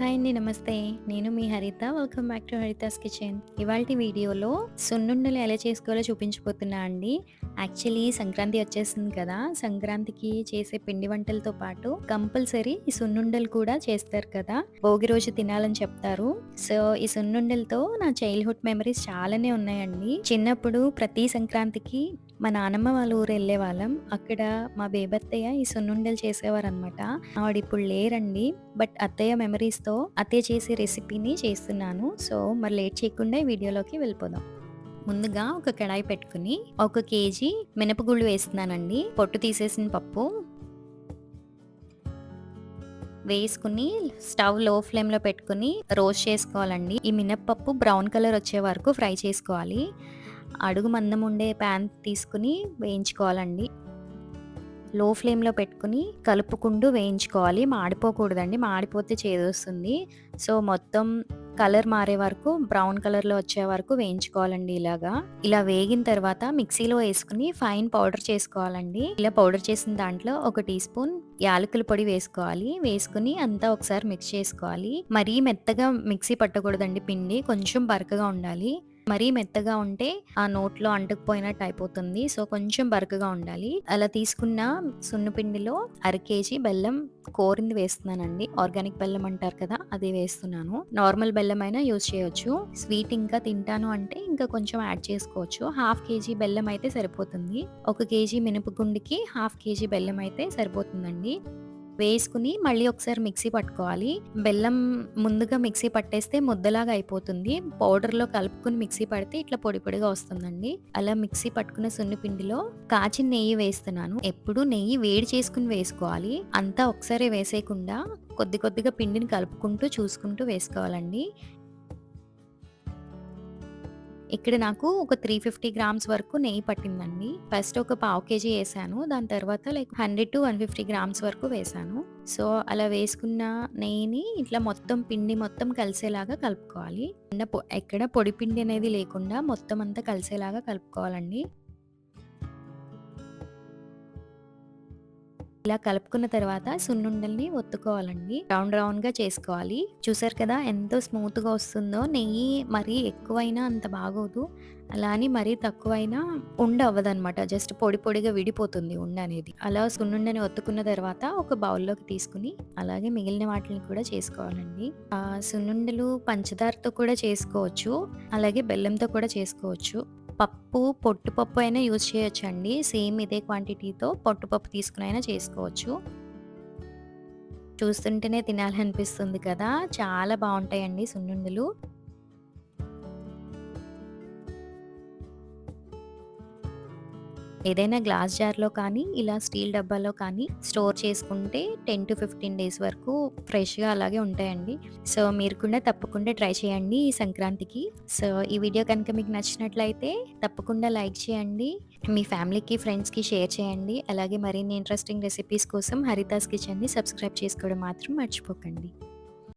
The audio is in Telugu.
హాయ్ అండి నమస్తే. నేను మీ Haritha. Welcome back to Haritha's kitchen ఇవాళ వీడియోలో సున్నుండలు ఎలా చేసుకోవాలో చూపించబోతున్నా అండి. యాక్చువల్లీ సంక్రాంతి వచ్చేసింది కదా. సంక్రాంతికి చేసే పిండి వంటలతో పాటు కంపల్సరీ ఈ సున్నుండలు కూడా చేస్తారు కదా. భోగి రోజు తినాలని చెప్తారు. సో ఈ సున్నుండలతో నా చైల్డ్హుడ్ మెమరీస్ చాలానే ఉన్నాయండి. చిన్నప్పుడు ప్రతి సంక్రాంతికి మా నానమ్మ వాళ్ళ ఊరు వెళ్ళే వాళ్ళం. అక్కడ మా బేబత్తయ్య ఈ సున్నుండలు చేసేవారు అనమాట ఆవిడ ఇప్పుడు లేరండి. బట్ అత్తయ్య మెమరీస్తో అత్తయ్య చేసే రెసిపీని చేస్తున్నాను. సో మరి లేట్ చేయకుండా వీడియోలోకి వెళ్ళిపోదాం. ముందుగా ఒక కడాయి పెట్టుకుని ఒక కేజీ మినపగుళ్ళు వేస్తున్నానండి. పొట్టు తీసేసిన పప్పు వేసుకుని స్టవ్లో ఫ్లేమ్లో పెట్టుకుని రోస్ట్ చేసుకోవాలండి. ఈ మినప్పప్పు బ్రౌన్ కలర్ వచ్చే వరకు ఫ్రై చేసుకోవాలి. అడుగు మందం ఉండే ప్యాన్ తీసుకుని వేయించుకోవాలండి. లో ఫ్లేమ్లో పెట్టుకుని కలుపుకుంటూ వేయించుకోవాలి. మాడిపోకూడదండి. మాడిపోతే చేదొస్తుంది. సో మొత్తం కలర్ మారే వరకు బ్రౌన్ కలర్లో వచ్చే వరకు వేయించుకోవాలండి ఇలాగా. ఇలా వేగిన తర్వాత మిక్సీలో వేసుకుని ఫైన్ పౌడర్ చేసుకోవాలండి. ఇలా పౌడర్ చేసిన దాంట్లో ఒక టీ స్పూన్ యాలకుల పొడి వేసుకోవాలి. వేసుకుని అంతా ఒకసారి మిక్స్ చేసుకోవాలి. మరీ మెత్తగా మిక్సీ పట్టకూడదండి పిండి. కొంచెం బరకగా ఉండాలి. మరీ మెత్తగా ఉంటే ఆ నోట్లో అంటుకుపోయినట్టు అయిపోతుంది. సో కొంచెం బరకగా ఉండాలి. అలా తీసుకున్న సున్నపిండిలో అర కేజీ బెల్లం కోరింది వేస్తున్నానండి. ఆర్గానిక్ బెల్లం అంటారు కదా అది వేస్తున్నాను. నార్మల్ బెల్లం అయినా యూజ్ చేయొచ్చు. స్వీట్ ఇంకా తింటాను అంటే ఇంకా కొంచెం యాడ్ చేసుకోవచ్చు. హాఫ్ కేజీ బెల్లం అయితే సరిపోతుంది. ఒక కేజీ మినపగుండికి హాఫ్ కేజీ బెల్లం అయితే సరిపోతుందండి. వేసుకుని మళ్ళీ ఒకసారి మిక్సీ పట్టుకోవాలి. బెల్లం ముందుగా మిక్సీ పట్టేస్తే ముద్దలాగా అయిపోతుంది. పౌడర్లో కలుపుకుని మిక్సీ పడితే ఇట్లా పొడి పొడిగా వస్తుందండి. అలా మిక్సీ పట్టుకున్న సున్నిపిండిలో కాచిన నెయ్యి వేస్తున్నాను. ఎప్పుడు నెయ్యి వేడి చేసుకుని వేసుకోవాలి. అంతా ఒకసారి వేసేయకుండా కొద్ది కొద్దిగా పిండిని కలుపుకుంటూ చూసుకుంటూ వేసుకోవాలండి. ఇక్కడ నాకు ఒక త్రీ ఫిఫ్టీ గ్రామ్స్ వరకు నెయ్యి పట్టిందండి. ఫస్ట్ ఒక పావు కేజీ వేసాను. దాని తర్వాత like hundred to one fifty grams వరకు వేసాను. సో అలా వేసుకున్న నెయ్యిని ఇట్లా మొత్తం పిండి మొత్తం కలిసేలాగా కలుపుకోవాలి. ఎక్కడ పొడి పిండి అనేది లేకుండా మొత్తం అంతా కలిసేలాగా కలుపుకోవాలండి. ఇలా కలుపుకున్న తర్వాత సున్నుండల్ని ఒత్తుకోవాలండి. రౌండ్ రౌండ్గా చేసుకోవాలి. చూసారు కదా ఎంతో స్మూత్గా వస్తుందో. నెయ్యి మరీ ఎక్కువైనా అంత బాగోదు. అలా అని మరీ తక్కువైనా ఉండ అవ్వదనమాట జస్ట్ పొడి పొడిగా విడిపోతుంది ఉండ అనేది. అలా సున్నుండని ఒత్తుకున్న తర్వాత ఒక బౌల్లోకి తీసుకుని అలాగే మిగిలిన వాటిని కూడా చేసుకోవాలండి. ఆ సున్నుండలు పంచదారతో కూడా చేసుకోవచ్చు. అలాగే బెల్లంతో కూడా చేసుకోవచ్చు. పప్పు పొట్టుపప్పు అయినా యూజ్ చేయొచ్చండి. సేమ్ ఇదే క్వాంటిటీతో పొట్టుపప్పు తీసుకుని అయినా చేసుకోవచ్చు. చూస్తుంటేనే తినాలనిపిస్తుంది కదా. చాలా బాగుంటాయండి సున్నుండలు. ఏదైనా గ్లాస్ జార్‌లో కానీ, ఇలా స్టీల్ డబ్బాలో కానీ స్టోర్ చేసుకుంటే టెన్ టు ఫిఫ్టీన్ డేస్ వరకు ఫ్రెష్‌గా అలాగే ఉంటాయండి. సో, మీరు కూడా తప్పకుండా ట్రై చేయండి ఈ సంక్రాంతికి. సో, ఈ వీడియో కనుక మీకు నచ్చినట్లయితే తప్పకుండా లైక్ చేయండి. మీ ఫ్యామిలీకి, ఫ్రెండ్స్‌కి షేర్ చేయండి. అలాగే మరిన్ని ఇంట్రెస్టింగ్ రెసిపీస్ కోసం హరితాస్ కిచెన్‌ని సబ్స్క్రైబ్ చేసుకోవడం మాత్రం మర్చిపోకండి.